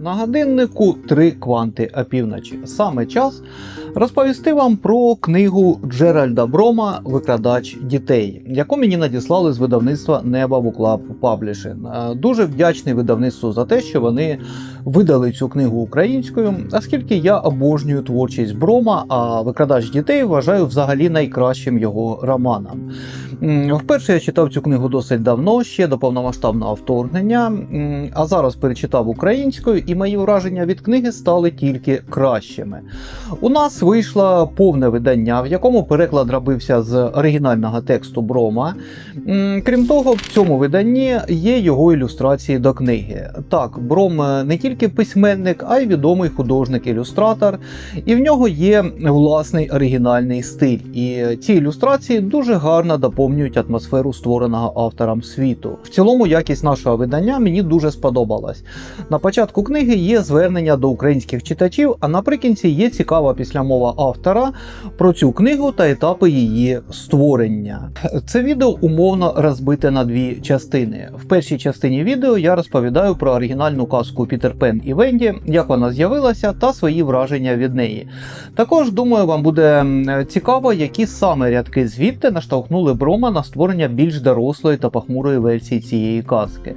На годиннику три кванти опівночі. Саме час розповісти вам про книгу Джеральда Брома Викрадач дітей, яку мені надіслали з видавництва Неба Буклаб Publishing. Е, Дуже вдячний видавництву за те, що вони видали цю книгу українською, оскільки я обожнюю творчість Брома, а Викрадач дітей вважаю взагалі найкращим його романом. Вперше я читав цю книгу досить давно, ще до повномасштабного вторгнення, а зараз перечитав українською, і мої враження від книги стали тільки кращими. У нас вийшло повне видання, в якому переклад робився з оригінального тексту Брома. Крім того, в цьому виданні є його ілюстрації до книги. Так, Бром е, не тільки письменник, а й відомий художник-ілюстратор, і в нього є власний оригінальний стиль. І ці ілюстрації дуже гарно доповнюють атмосферу створеного автором світу. В цілому, якість нашого видання мені дуже сподобалась. На початку книги є звернення до українських читачів, а наприкінці є цікава післямова автора про цю книгу та етапи її створення. Це відео умовно розбите на дві частини. В першій частині відео я розповідаю про оригінальну казку Пітер Пен і Венді, як вона з'явилася, та свої враження від неї. Також думаю, вам буде цікаво, які саме рядки звідти наштовхнули Брома на створення більш дорослої та похмурої версії цієї казки.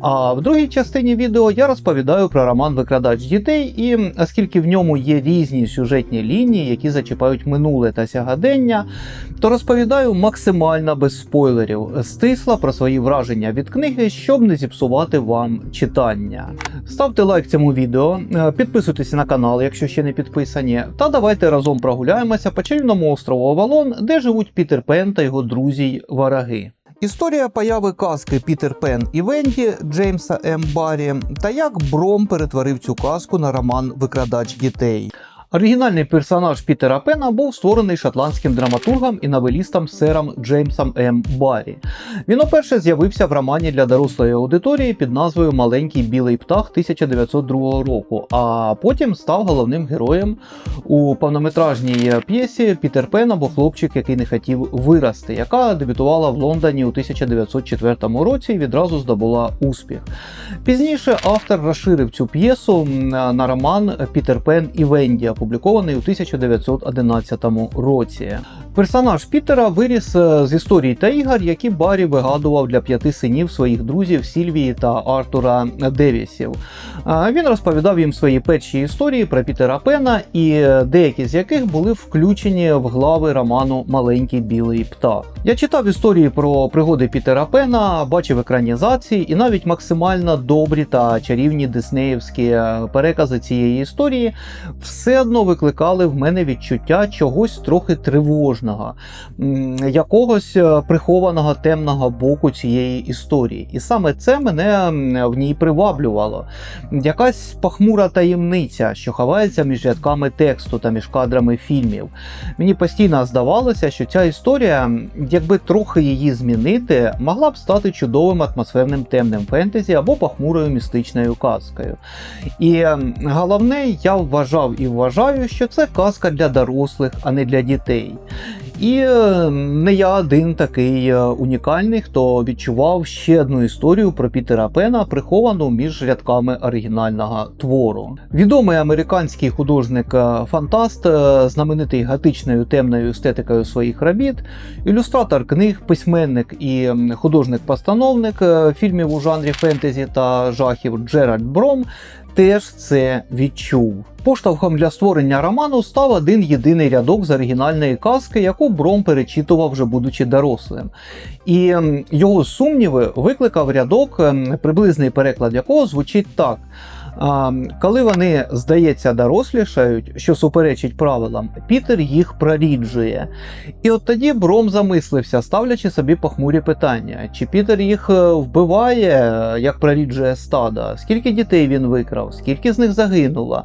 А в другій частині відео я розповідаю про роман Викрадач дітей, і оскільки в ньому є різні сюжетні лінії, які зачіпають минуле та сягадення, то розповідаю максимально без спойлерів, стисла про свої враження від книги, щоб не зіпсувати вам читання. Ставте лайк цьому відео, е, підписуйтесь на канал, якщо ще не підписані, та давайте разом прогуляємося по чарівному острову Авалон, де живуть Пітер Пен та його друзі вараги. Історія появи казки Пітер Пен і Венді Джеймса М. Баррі та як Бром перетворив цю казку на роман Викрадач дітей. Оригінальний персонаж Пітера Пена був створений шотландським драматургом і новелістом сером Джеймсом М. Баррі. Він уперше з'явився в романі для дорослої аудиторії під назвою Маленький білий птах 1902 року, а потім став головним героєм у повнометражній п'єсі Пітер Пен або хлопчик, який не хотів вирости, яка дебютувала в Лондоні у 1904 році і відразу здобула успіх. Пізніше автор розширив цю п'єсу на роман Пітер Пен і Венді, опублікований у 1911 році. Персонаж Пітера виріс е, з історій та ігор, які Баррі вигадував для п'яти синів своїх друзів Сільвії та Артура Девісів. Він розповідав їм свої перші історії про Пітера Пена, і е, деякі з яких були включені в глави роману Маленький білий птах. Я читав історії про пригоди Пітера Пена, бачив екранізації і навіть максимально добрі та чарівні диснеївські е, перекази цієї історії все одно викликали в мене відчуття чогось трохи тривожного, якогось е, прихованого темного боку цієї історії. І саме це мене в ній приваблювало. Якась похмура таємниця, що ховається між рядками тексту та між кадрами фільмів. Мені постійно здавалося, що ця історія, якби трохи її змінити, могла б стати чудовим атмосферним темним фентезі або похмурою містичною казкою. І головне, я вважав і вважаю, що це казка для дорослих, а не для дітей. І е, не я один такий е, унікальний, хто відчував ще одну історію про Пітера Пена, приховану між рядками оригінального твору. Відомий американський художник-фантаст, е, знаменитий готичною темною естетикою своїх робіт, ілюстратор книг, письменник і художник-постановник фільмів у жанрі фентезі та жахів Джеральд Бром теж це відчув. Поштовхом для створення роману став один єдиний рядок з оригінальної казки, яку Бром перечитував вже будучи дорослим. І його сумніви викликав рядок, приблизний переклад якого звучить так. Коли вони, здається, дорослішають, що суперечить правилам, Пітер їх проріджує. І от тоді Бром замислився, ставлячи собі похмурі питання: чи Пітер їх е, вбиває, як проріджує стада, скільки дітей він викрав, скільки з них загинуло,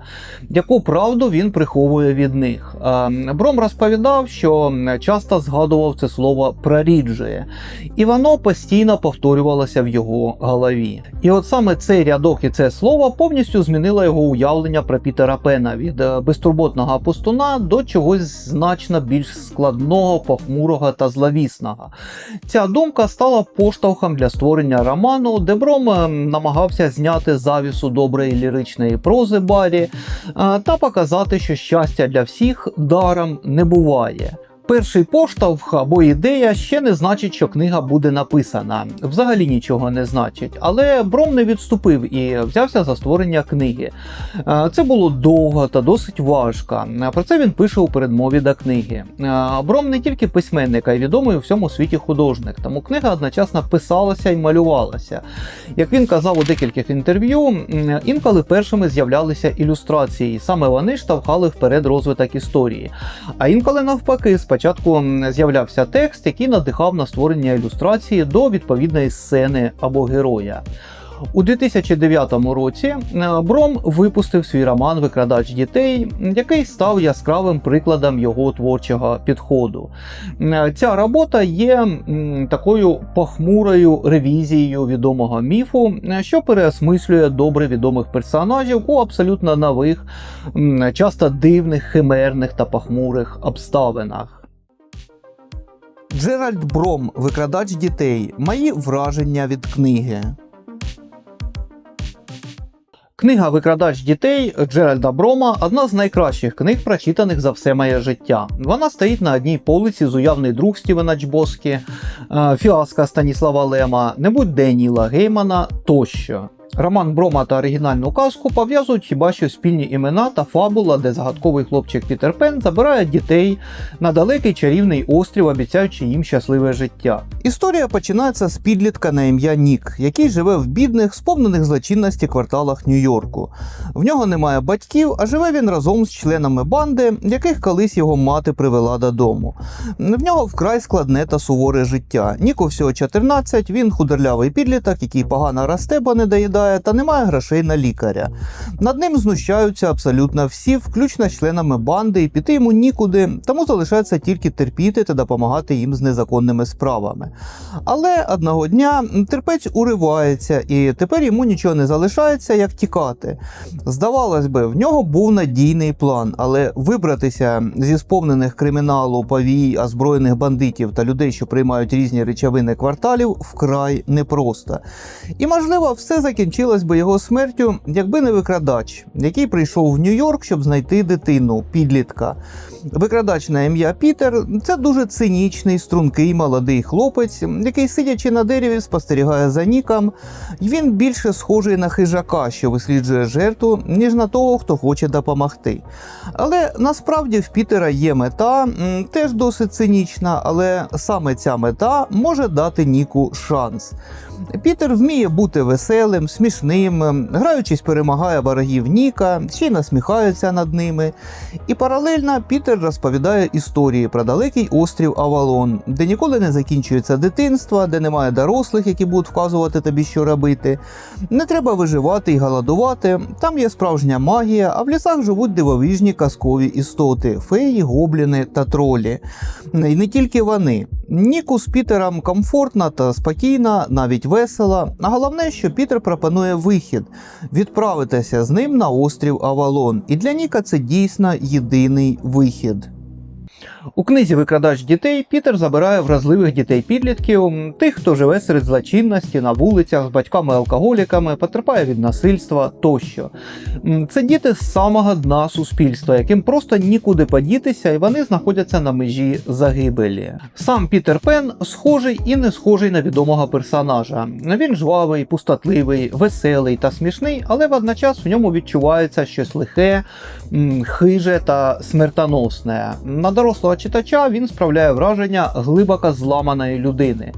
яку правду він приховує від них. Бром розповідав, що часто згадував це слово проріджує, і воно постійно повторювалося в його голові. І от саме цей рядок і це слово повністю повністю змінила його уявлення про Пітера Пена від е, безтурботного пустуна до чогось значно більш складного, похмурого та зловісного. Ця думка стала поштовхом для створення роману, де Бром е, намагався зняти завісу доброї ліричної прози Барі е, та показати, що щастя для всіх даром не буває. Перший поштовх або ідея ще не значить, що книга буде написана. Взагалі нічого не значить. Але Бром не відступив і взявся за створення книги. Е, Це було довго та досить важко. Е, Про це він пише у передмові до книги. Е, Бром не тільки письменник, а й відомий у всьому світі художник, тому книга одночасно писалася і малювалася. Як він казав у декількох інтерв'ю, інколи першими з'являлися ілюстрації, саме вони штовхали вперед розвиток історії. А інколи навпаки, спочатку з'являвся текст, який надихав на створення ілюстрації до відповідної сцени або героя. У 2009 році Бром випустив свій роман Викрадач дітей, який став яскравим прикладом його творчого підходу. Ця робота є такою похмурою ревізією відомого міфу, що переосмислює добре відомих персонажів у абсолютно нових, часто дивних, химерних та похмурих обставинах. Джеральд Бром, викрадач дітей. Мої враження від книги. Книга Викрадач дітей Джеральда Брома одна з найкращих книг, прочитаних за все моє життя. Вона стоїть на одній полиці з уявний друг Стівена Чбоскі, е, фіаска Станіслава Лема, небудь Деніла Геймана тощо. Роман Брома та оригінальну казку пов'язують хіба що спільні імена та фабула, де загадковий хлопчик Пітер Пен забирає дітей на далекий чарівний острів, обіцяючи їм щасливе життя. Історія починається з підлітка на ім'я Нік, який живе в бідних, сповнених злочинності кварталах Нью-Йорку. В нього немає батьків, а живе він разом з членами банди, яких колись його мати привела додому. В нього вкрай складне та суворе життя. Ніку всього 14, він худорлявий підліток, який погано росте, бо не доїдає, та не має грошей на лікаря. Над ним знущаються абсолютно всі, включно з членами банди, і піти йому нікуди, тому залишається тільки терпіти та допомагати їм з незаконними справами. Але одного дня терпець уривається, і тепер йому нічого не залишається, як тікати. Здавалось би, в нього був надійний план, але вибратися зі сповнених криміналу, повій, озброєних бандитів та людей, що приймають різні речовини кварталів, вкрай непросто. І можливо, все закінчилось би його смертю, якби не викрадач, який прийшов в Нью-Йорк, щоб знайти дитину, підлітка. Викрадач на ім'я Пітер це дуже цинічний, стрункий молодий хлопець, який, сидячи на дереві, спостерігає за Ніком. Він більше схожий на хижака, що висліджує жертву, ніж на того, хто хоче допомогти. Але насправді в Пітера є мета, теж досить цинічна, але саме ця мета може дати Ніку шанс. Пітер вміє бути веселим, смішним, граючись, перемагає ворогів Ніка, ще й насміхається над ними. І паралельно Пітер розповідає історії про далекий острів Авалон, де ніколи не закінчується дитинство, де немає дорослих, які будуть вказувати тобі, що робити. Не треба виживати і голодувати. Там є справжня магія, а в лісах живуть дивовижні казкові істоти феї, гобліни та тролі. І не тільки вони. Ніку з Пітером комфортно та спокійно, навіть весело. А головне, що Пітер пропонує вихід відправитися з ним на острів Авалон. І для Ніка це дійсно єдиний вихід вихід. У книзі Викрадач дітей Пітер забирає вразливих дітей-підлітків, тих, хто живе серед злочинності на вулицях з батьками-алкоголіками, потерпає від насильства тощо. Це діти з самого дна суспільства, яким просто нікуди подітися, і вони знаходяться на межі загибелі. Сам Пітер Пен схожий і не схожий на відомого персонажа. Він жвавий, пустотливий, веселий та смішний, але водночас в ньому відчувається щось лихе, хиже та смертоносне. На дорослого читача він справляє враження глибоко зламаної людини.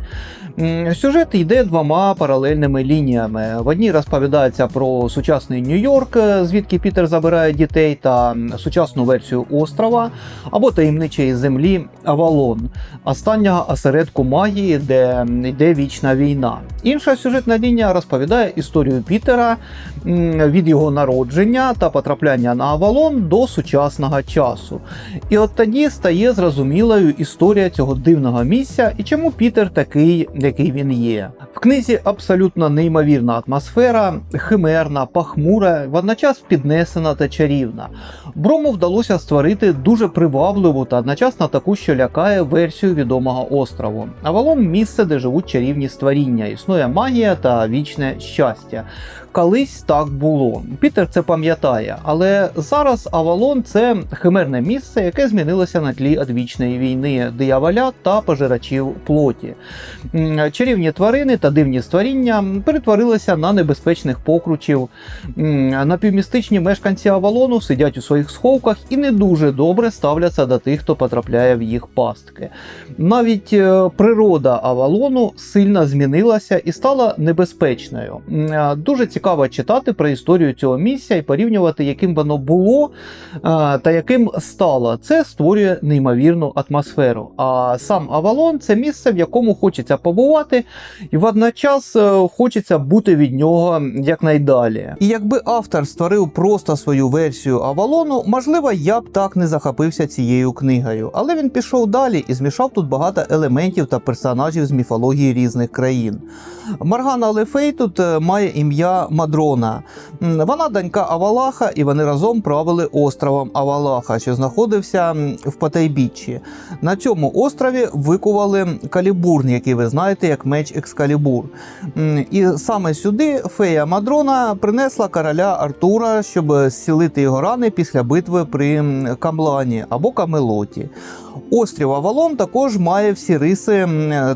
Сюжет йде двома паралельними лініями. В одній розповідається про сучасний Нью-Йорк, е, звідки Пітер забирає дітей, та сучасну версію острова або таємничої землі Авалон, останнього осередку магії, де йде вічна війна. Інша сюжетна лінія розповідає історію Пітера від його народження та потрапляння на Авалон до сучасного часу. І от тоді стає зрозумілою історія цього дивного місця і чому Пітер такий, який він є. В книзі абсолютно неймовірна атмосфера, химерна, пахмура, водночас піднесена та чарівна. Брому вдалося створити дуже привабливу та одночасно таку, що лякає версію відомого острову. Авалон місце, де живуть чарівні створіння, існує магія та вічне щастя. Колись так було. Пітер це пам'ятає, але зараз Авалон це химерне місце, яке змінилося на тлі одвічної війни дияволя та пожирачів плоті. М, Чарівні тварини та дивні створіння перетворилися на небезпечних покручів. Напівмістичні мешканці Авалону сидять у своїх сховках і не дуже добре ставляться до тих, хто потрапляє в їх пастки. Навіть е, природа Авалону сильно змінилася і стала небезпечною. Е, Дуже цікаво читати про історію цього місця і порівнювати, яким воно було е, та яким стало. Це створює неймовірну атмосферу. А сам Авалон це місце, в якому хочеться побувати, і водночас е, хочеться бути від нього якнайдалі. І якби автор створив просто свою версію Авалону, можливо, я б так не захопився цією книгою. Але він пішов далі і змішав тут багато елементів та персонажів з міфології різних країн. Маргана Лефей тут е, має ім'я Мадрона. Вона донька Авалаха, і вони разом правили островом Авалаха, що знаходився в Потайбіччі. На цьому острові викували калібурн, який ви знаєте як меч Екскалібур. І саме сюди фея Мадрона принесла короля Артура, щоб зцілити його рани після битви при Камлані або Камелоті. Острів Авалон також має всі риси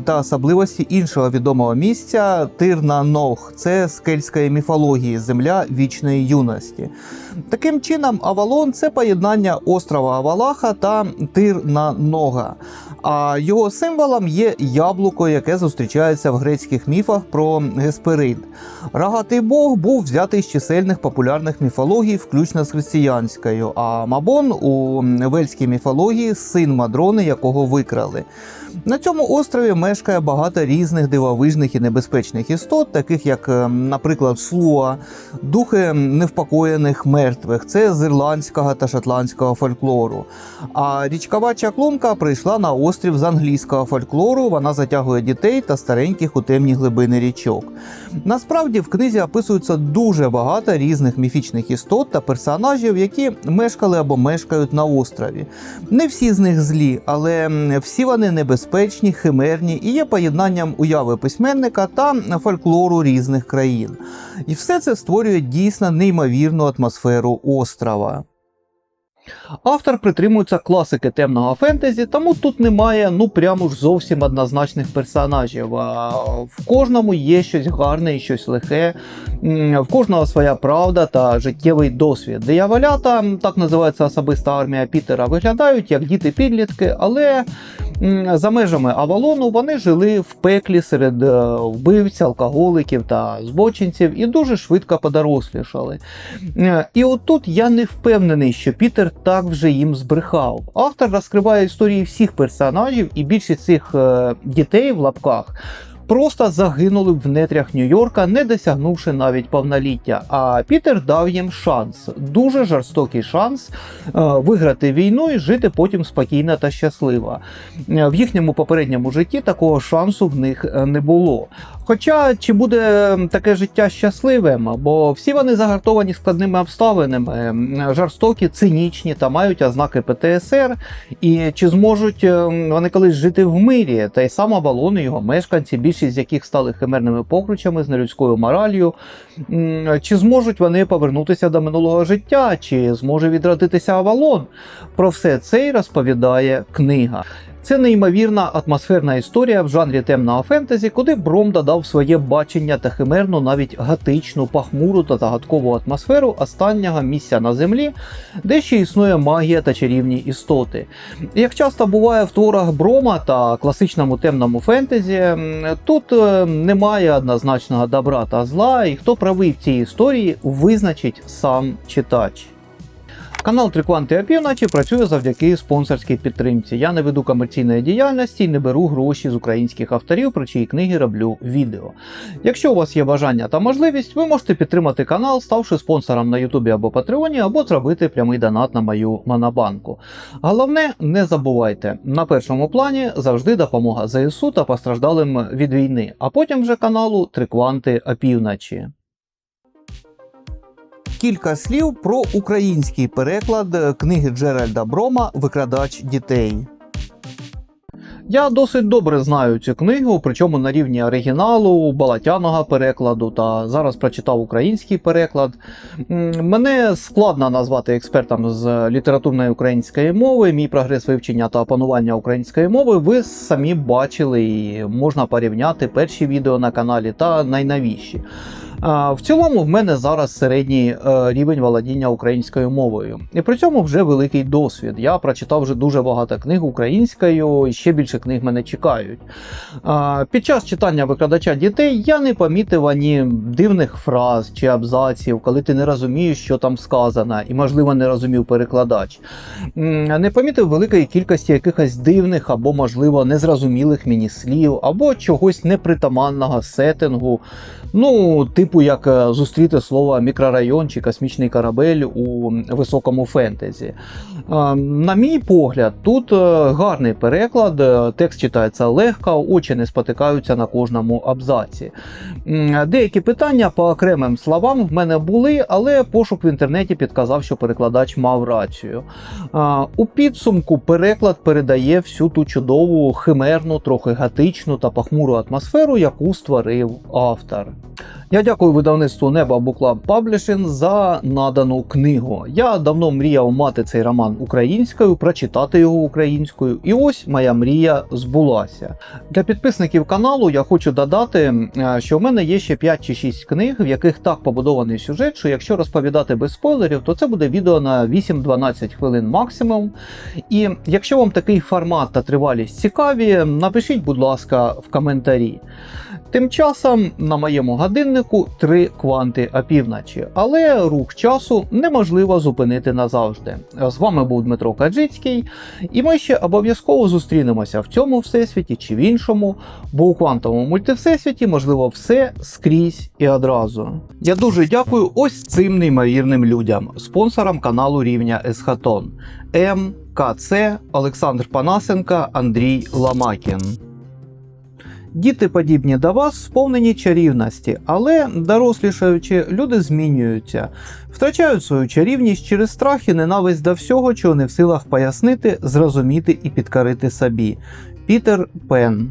та особливості іншого відомого місця Тирна Ног. Це з кельтської міфології, земля вічної юності. Таким чином, Авалон це поєднання острова Авалаха та Тирна Нога. А його символом є яблуко, яке зустрічається в грецьких міфах про Гесперид. Рогатий Бог був взятий з чисельних популярних міфологій, включно з християнською. А Мабон у вельській міфології син Мадрони, якого викрали. На цьому острові мешкає багато різних дивовижних і небезпечних істот, таких як, е, наприклад, Слуа, духи невпокоєних мертвих. Це з ірландського та шотландського фольклору. А річкова чаклунка прийшла на острів з англійського фольклору. Вона затягує дітей та стареньких у темні глибини річок. Насправді в книзі описується дуже багато різних міфічних істот та персонажів, які мешкали або мешкають на острові. Не всі з них злі, але всі вони небезпечні, химерні і є поєднанням уяви письменника та фольклору різних країн. І все це створює дійсно неймовірну атмосферу острова. Автор притримується класики темного фентезі, тому тут немає ну прямо ж зовсім однозначних персонажів. В кожному є щось гарне і щось лихе, в кожного своя правда та життєвий досвід. Дияволята, так називається особиста армія Пітера, виглядають як діти-підлітки, але за межами Авалону вони жили в пеклі серед вбивців, вбивць, алкоголиків та збочинців і дуже швидко подорослішали. Е, І отут я не впевнений, що Пітер так вже їм збрехав. Автор розкриває історії всіх персонажів, і більшість цих е, дітей в лапках. Просто загинули в нетрях Нью-Йорка, не досягнувши навіть повноліття. А Пітер дав їм шанс, дуже жорстокий шанс е, виграти війну і жити потім спокійно та щасливо. Е, В їхньому попередньому житті такого шансу в них е, не було. Хоча чи буде таке життя щасливим, бо всі вони загартовані складними обставинами, жорстокі, цинічні та мають ознаки ПТСР, і чи зможуть вони колись жити в мирі, та й сам Авалон і його мешканці, більшість з яких стали химерними покручами з нелюдською моралью, чи зможуть вони повернутися до минулого життя, чи зможе відродитися Авалон? Про все це й розповідає книга. Це неймовірна атмосферна історія в жанрі темного фентезі, куди Бром додав своє бачення та химерну, навіть готичну, пахмуру та загадкову атмосферу останнього місця на землі, де ще існує магія та чарівні істоти. Як часто буває в творах Брома та класичному темному фентезі, тут е, немає однозначного добра та зла, і хто правий в цій історії, визначить сам читач. Канал Три Кванти Опівночі працює завдяки спонсорській підтримці. Я не веду комерційної діяльності і не беру гроші з українських авторів, про чиї книги роблю відео. Якщо у вас є бажання та можливість, ви можете підтримати канал, ставши спонсором на Ютубі або Патреоні, або зробити прямий донат на мою монобанку. Головне, не забувайте, на першому плані завжди допомога ЗСУ та постраждалим від війни, а потім вже каналу Три Кванти Опівночі. Кілька слів про український переклад е, книги Джеральда Брома Викрадач дітей. Я досить добре знаю цю книгу, причому на рівні оригіналу, балатяного перекладу та зараз прочитав український переклад. Мене складно назвати експертом з літературної української мови. Мій прогрес вивчення та опанування української мови ви самі бачили і можна порівняти перші відео на каналі та найновіші. В цілому в мене зараз середній е, рівень володіння українською мовою. І при цьому вже великий досвід. Я прочитав вже дуже багато книг українською, і ще більше книг мене чекають. Під час читання викладача дітей я не помітив ані дивних фраз чи абзаців, коли ти не розумієш, що там сказано, і, можливо, не розумів перекладач. Не помітив великої кількості якихось дивних або, можливо, незрозумілих мені слів, або чогось непритаманного сеттингу. Ну, типу, як е, зустріти слово мікрорайон чи космічний корабель у високому фентезі. Е, На мій погляд, тут е, гарний переклад, текст читається легко, очі не спотикаються на кожному абзаці. Деякі питання по окремим словам в мене були, але пошук в інтернеті підказав, що перекладач мав рацію. У підсумку переклад передає всю ту чудову, химерну, трохи готичну та похмуру атмосферу, яку створив автор. Я дякую видавництву Неба Буклаб Publishing за надану книгу. Я давно мріяв мати цей роман українською, прочитати його українською, і ось моя мрія збулася. Для підписників каналу я хочу додати, е, що в мене є ще 5 чи 6 книг, в яких так побудований сюжет, що якщо розповідати без спойлерів, то це буде відео на 8-12 хвилин максимум. І якщо вам такий формат та тривалість цікаві, напишіть, будь ласка, в коментарі. Тим часом на моєму годиннику три кванти опівночі, але рух часу неможливо зупинити назавжди. З вами був Дмитро Каджицький, і ми ще обов'язково зустрінемося в цьому всесвіті чи в іншому, бо у квантовому мультивсесвіті можливо все скрізь і одразу. Я дуже дякую ось цим неймовірним людям, спонсорам каналу рівня Есхатон М, КЦ, Олександр Панасенка, Андрій Ламакін. Діти подібні до вас сповнені чарівності, але, дорослішаючи, люди змінюються, втрачають свою чарівність через страх і ненависть до всього, чого не в силах пояснити, зрозуміти і підкорити собі. Пітер Пен